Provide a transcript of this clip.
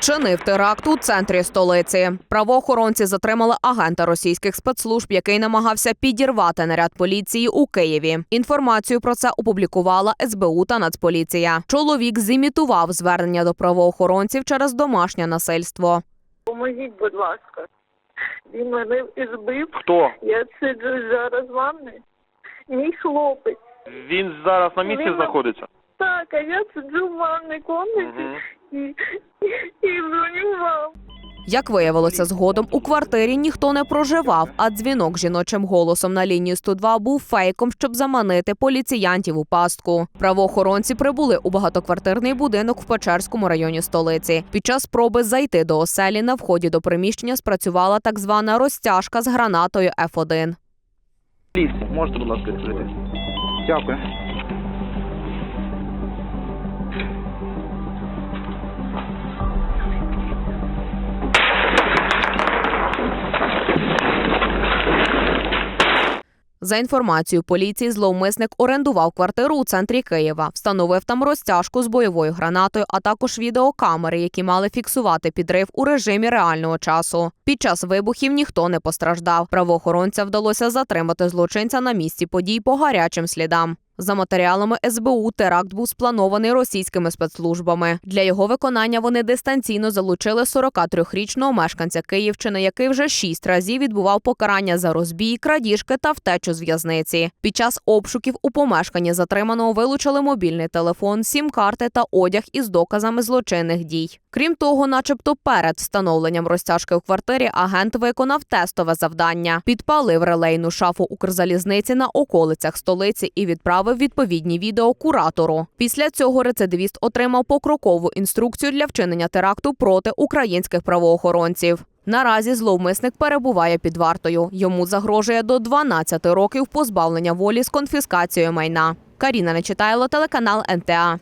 Вчинив теракт у центрі столиці. Правоохоронці затримали агента російських спецслужб, який намагався підірвати наряд поліції у Києві. Інформацію про це опублікувала СБУ та Нацполіція. Чоловік зімітував звернення до правоохоронців через домашнє насильство. Поможіть, будь ласка. Він мене і збив. Хто? Я сиджу зараз в ванні. Мій хлопець. Він зараз на місці Він- знаходиться? Так, а я сиджу в ванній комнаті Мгм. І, і. Як виявилося згодом, у квартирі ніхто не проживав, а дзвінок жіночим голосом на лінію 102 був фейком, щоб заманити поліціянтів у пастку. Правоохоронці прибули у багатоквартирний будинок в Печерському районі столиці. Під час спроби зайти до оселі на вході до приміщення спрацювала так звана розтяжка з гранатою F1. Ліфт, можете, будь ласка, відкрити? Дякую. За інформацією поліції, зловмисник орендував квартиру у центрі Києва, встановив там розтяжку з бойовою гранатою, а також відеокамери, які мали фіксувати підрив у режимі реального часу. Під час вибухів ніхто не постраждав. Правоохоронця вдалося затримати злочинця на місці подій по гарячим слідам. За матеріалами СБУ теракт був спланований російськими спецслужбами. Для його виконання вони дистанційно залучили 43-річного мешканця Київщини, який вже шість разів відбував покарання за розбій, крадіжки та втечу з в'язниці. Під час обшуків у помешканні затриманого вилучили мобільний телефон, сім-карти та одяг із доказами злочинних дій. Крім того, начебто перед встановленням розтяжки у квартирі агент виконав тестове завдання, підпалив релейну шафу Укрзалізниці на околицях столиці і відправив відповідні відео куратору. Після цього рецидивіст отримав покрокову інструкцію для вчинення теракту проти українських правоохоронців. Наразі зловмисник перебуває під вартою. Йому загрожує до 12 років позбавлення волі з конфіскацією майна. Каріна Нечитайло, телеканал НТА.